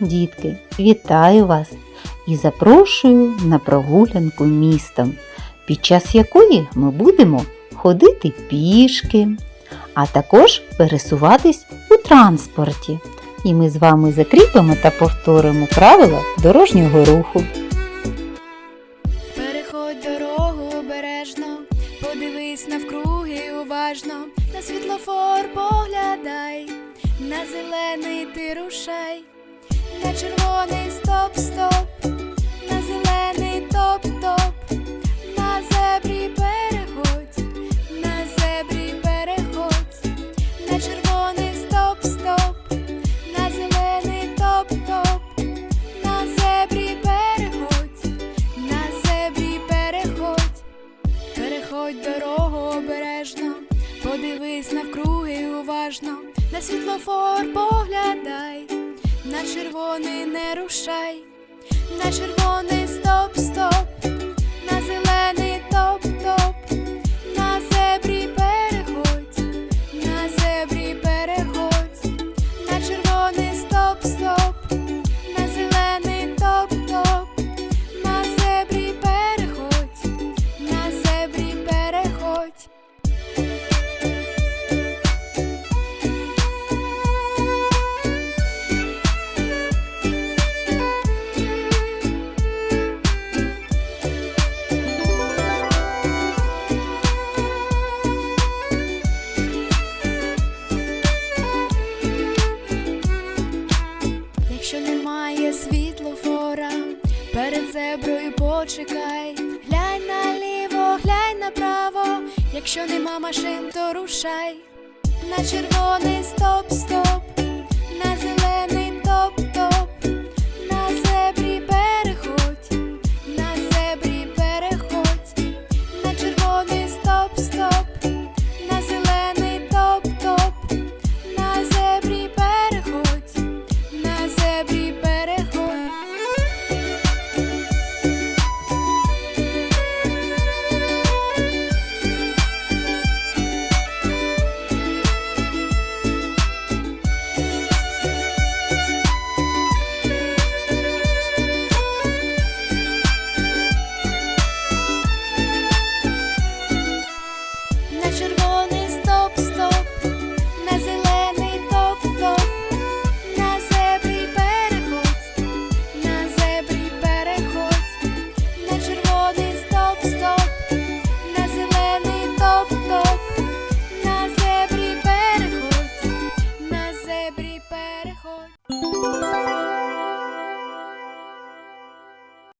Дітки, вітаю вас і запрошую на прогулянку містом, під час якої ми будемо ходити пішки, а також пересуватись у транспорті. І ми з вами закріпимо та повторимо правила дорожнього руху. Переходь дорогу обережно, подивись навкруги уважно, на світлофор поглядай, на зелений ти рушай, на червоний стоп, стоп, подивись навкруги уважно, на світлофор поглядай, на червоний не рушай, на червоний стоп, стоп, перед зеброю почекай, глянь наліво, глянь направо, якщо нема машин, то рушай. На червоний стоп, стоп, Every Perhol.